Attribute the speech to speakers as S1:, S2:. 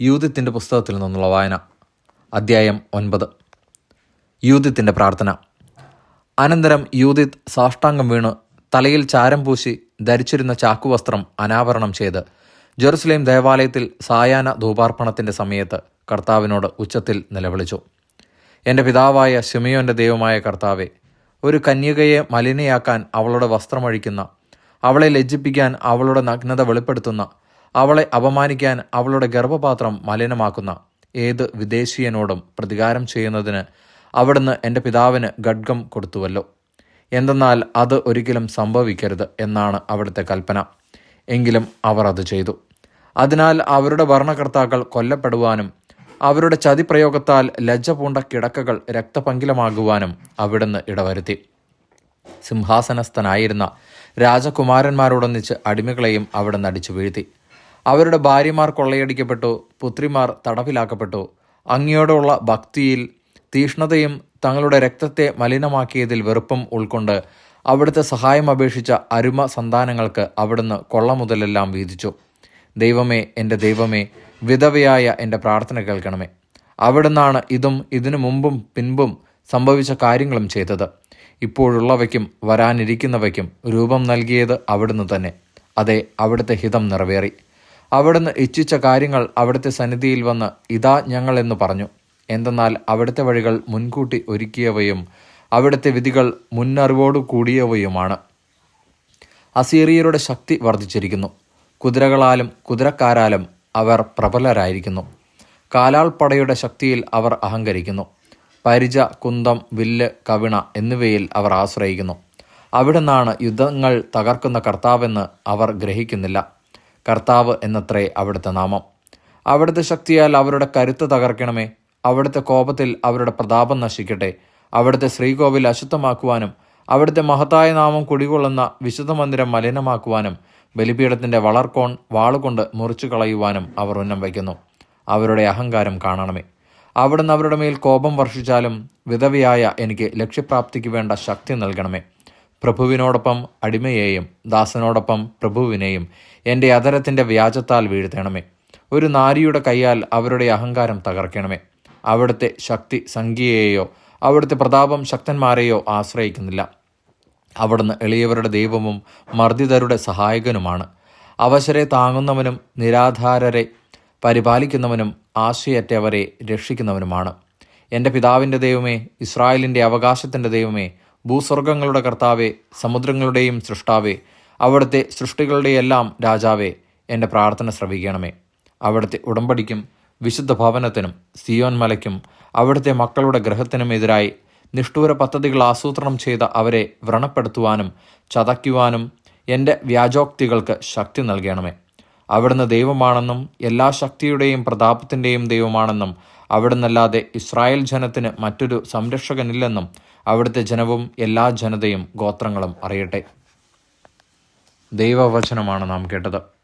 S1: യൂതിത്തിന്റെ പുസ്തകത്തിൽ നിന്നുള്ള വായന. അദ്ധ്യായം ഒൻപത്. യൂതിത്തിന്റെ പ്രാർത്ഥന. അനന്തരം യൂതിത്ത് സാഷ്ടാംഗം വീണ് തലയിൽ ചാരം പൂശി ധരിച്ചിരുന്ന ചാക്കുവസ്ത്രം അനാവരണം ചെയ്ത് ജെറുസലേം ദേവാലയത്തിൽ സായാഹ്ന ധൂപാർപ്പണത്തിന്റെ സമയത്ത് കർത്താവിനോട് ഉച്ചത്തിൽ നിലവിളിച്ചു. എന്റെ പിതാവായ ശിമയോന്റെ ദൈവമായ കർത്താവെ ഒരു കന്യകയെ മലിനയാക്കാൻ അവളുടെ വസ്ത്രമഴിക്കുന്ന അവളെ ലജ്ജിപ്പിക്കാൻ അവളുടെ നഗ്നത വെളിപ്പെടുത്തുന്ന അവളെ അപമാനിക്കാൻ അവളുടെ ഗർഭപാത്രം മലിനമാക്കുന്ന ഏത് വിദേശീയനോടും പ്രതികാരം ചെയ്യുന്നതിന് അവിടുന്ന് എന്റെ പിതാവിന് ഖഡ്ഗം കൊടുത്തുവല്ലോ. എന്തെന്നാൽ അത് ഒരിക്കലും സംഭവിക്കരുത് എന്നാണ് അവിടുത്തെ കൽപ്പന. എങ്കിലും അവർ അത് ചെയ്തു. അതിനാൽ അവരുടെ ഭരണകർത്താക്കൾ കൊല്ലപ്പെടുവാനും അവരുടെ ചതിപ്രയോഗത്താൽ ലജ്ജ പൂണ്ട കിടക്കകൾ രക്തപങ്കിലമാകുവാനും അവിടുന്ന് ഇടവരുത്തി. സിംഹാസനസ്ഥനായിരുന്ന രാജകുമാരന്മാരോടൊന്നിച്ച് അടിമകളെയും അവിടെ നടിച്ചു വീഴ്ത്തി. അവരുടെ ഭാര്യമാർ കൊള്ളയടിക്കപ്പെട്ടു പുത്രിമാർ തടവിലാക്കപ്പെട്ടു. അങ്ങയോടുള്ള ഭക്തിയിൽ തീഷ്ണതയും തങ്ങളുടെ രക്തത്തെ മലിനമാക്കിയതിൽ വെറുപ്പും ഉൾക്കൊണ്ട് അവിടുത്തെ സഹായം അപേക്ഷിച്ച അരുമ സന്താനങ്ങൾക്ക് അവിടുന്ന് കൊള്ള മുതലെല്ലാം വീതിച്ചു. ദൈവമേ എന്റെ ദൈവമേ വിധവയായ എന്റെ പ്രാർത്ഥന കേൾക്കണമേ. അവിടുന്നാണ് ഇതും ഇതിനു മുമ്പും പിൻപും സംഭവിച്ച കാര്യങ്ങളും ചെയ്തത്. ഇപ്പോഴുള്ളവയ്ക്കും വരാനിരിക്കുന്നവയ്ക്കും രൂപം നൽകിയത് അവിടുന്ന് തന്നെ. അതെ അവിടുത്തെ ഹിതം നിറവേറി. അവിടുന്ന് ഇച്ഛിച്ച കാര്യങ്ങൾ അവിടുത്തെ സന്നിധിയിൽ വന്ന് ഇതാ ഞങ്ങൾ എന്ന് പറഞ്ഞു. എന്തെന്നാൽ അവിടുത്തെ വഴികൾ മുൻകൂട്ടി ഒരുക്കിയവയും അവിടുത്തെ വിധികൾ മുന്നറിവോടു കൂടിയവയുമാണ്. അസീറിയരുടെ ശക്തി വർദ്ധിച്ചിരിക്കുന്നു. കുതിരകളാലും കുതിരക്കാരാലും അവർ പ്രബലരായിരിക്കുന്നു. കാലാൾപ്പടയുടെ ശക്തിയിൽ അവർ അഹങ്കരിക്കുന്നു. പരിച കുന്തം വില്ല് കവിണ എന്നിവയിൽ അവർ ആശ്രയിക്കുന്നു. അവിടുന്നാണ് യുദ്ധങ്ങൾ തകർക്കുന്ന കർത്താവെന്ന് അവർ ഗ്രഹിക്കുന്നില്ല. കർത്താവ് എന്നത്രേ അവിടുത്തെ നാമം. അവിടുത്തെ ശക്തിയാൽ അവരുടെ കരുത്ത് തകർക്കണമേ. അവിടുത്തെ കോപത്തിൽ അവരുടെ പ്രതാപം നശിക്കട്ടെ. അവിടുത്തെ ശ്രീകോവിൽ അശുദ്ധമാക്കുവാനും അവിടുത്തെ മഹത്തായ നാമം കുടികൊള്ളുന്ന വിശുദ്ധ മന്ദിരം മലിനമാക്കുവാനും ബലിപീഠത്തിന്റെ വളർക്കോൺ വാളുകൊണ്ട് മുറിച്ചു കളയുവാനും അവർ ഉന്നം വയ്ക്കുന്നു. അവരുടെ അഹങ്കാരം കാണണമേ. അവിടുന്ന് അവരുടെ മേൽ കോപം വർഷിച്ചാലും വിധവയായ എനിക്ക് ലക്ഷ്യപ്രാപ്തിക്ക് വേണ്ട ശക്തി നൽകണമേ. പ്രഭുവിനോടൊപ്പം അടിമയെയും ദാസനോടൊപ്പം പ്രഭുവിനെയും എന്റെ അതരത്തിന്റെ വ്യാജത്താൽ വീഴ്ത്തണമേ. ഒരു നാരിയുടെ കൈയാൽ അവരുടെ അഹങ്കാരം തകർക്കണമേ. അവിടുത്തെ ശക്തി സംഖ്യയെയോ അവിടുത്തെ പ്രതാപം ശക്തന്മാരെയോ ആശ്രയിക്കുന്നില്ല. അവിടുന്ന് എളിയവരുടെ ദൈവവും മർദ്ദിതരുടെ സഹായകനുമാണ്. അവശരെ താങ്ങുന്നവനും നിരാധാരരെ പരിപാലിക്കുന്നവനും ആശയറ്റവരെ രക്ഷിക്കുന്നവനുമാണ്. എന്റെ പിതാവിന്റെ ദൈവമേ ഇസ്രായേലിന്റെ അവകാശത്തിന്റെ ദൈവമേ ഭൂസ്വർഗങ്ങളുടെ കർത്താവെ സമുദ്രങ്ങളുടെയും സൃഷ്ടാവേ അവിടുത്തെ സൃഷ്ടികളുടെയെല്ലാം രാജാവേ എന്റെ പ്രാർത്ഥന ശ്രവിക്കണമേ. അവിടുത്തെ ഉടമ്പടിക്കും വിശുദ്ധ ഭവനത്തിനും സിയോൻ മലയ്ക്കും അവിടുത്തെ മക്കളുടെ ഗ്രഹത്തിനും എതിരായി നിഷ്ഠൂര പദ്ധതികൾ ആസൂത്രണം ചെയ്ത അവരെ വ്രണപ്പെടുത്തുവാനും ചതയ്ക്കുവാനും എന്റെ വ്യാജോക്തികൾക്ക് ശക്തി നൽകണമേ. അവിടുന്ന് ദൈവമാണെന്നും എല്ലാ ശക്തിയുടെയും പ്രതാപത്തിന്റെയും ദൈവമാണെന്നും അവിടുന്നല്ലാതെ ഇസ്രായേൽ ജനത്തിന് മറ്റൊരു സംരക്ഷകനില്ലെന്നും അവിടുത്തെ ജനവും എല്ലാ ജനതയും ഗോത്രങ്ങളും അറിയട്ടെ. ദൈവവചനമാണ് നാം കേട്ടത്.